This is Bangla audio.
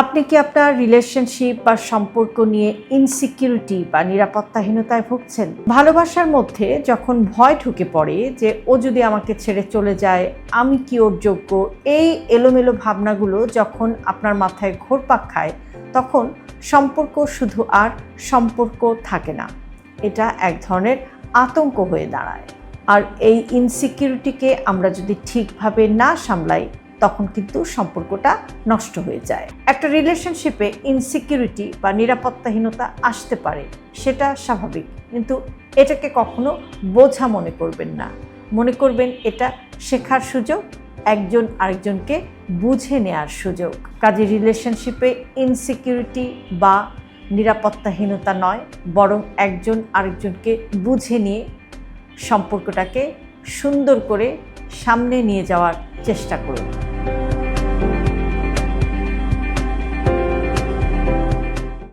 আপনি কি আপনার রিলেশনশিপ বা সম্পর্ক নিয়ে ইনসিকিউরিটি বা নিরাপত্তাহীনতায় ভুগছেন? ভালোবাসার মধ্যে যখন ভয় ঢুকে পড়ে যে ও যদি আমাকে ছেড়ে চলে যায়, আমি কি ওর যোগ্য? এই এলোমেলো ভাবনাগুলো যখন আপনার মাথায় ঘোরপাক খায়, তখন সম্পর্ক শুধু আর সম্পর্ক থাকে না। এটা এক ধরনের আতঙ্ক হয়ে দাঁড়ায়। আর এই ইনসিকিউরিটিকে আমরা যদি ঠিকভাবে না সামলাই তখন কিন্তু সম্পর্কটা নষ্ট হয়ে যায়। একটা রিলেশনশিপে ইনসিকিউরিটি বা নিরাপত্তাহীনতা আসতে পারে, সেটা স্বাভাবিক। কিন্তু এটাকে কখনো বোঝা মনে করবেন না। মনে করবেন এটা শেখার সুযোগ, একজন আরেকজনকে বুঝে নেওয়ার সুযোগ। কাজে রিলেশনশিপে ইনসিকিউরিটি বা নিরাপত্তাহীনতা নয়, বরং একজন আরেকজনকে বুঝে নিয়ে সম্পর্কটাকে সুন্দর করে সামনে নিয়ে যাওয়ার চেষ্টা করুন।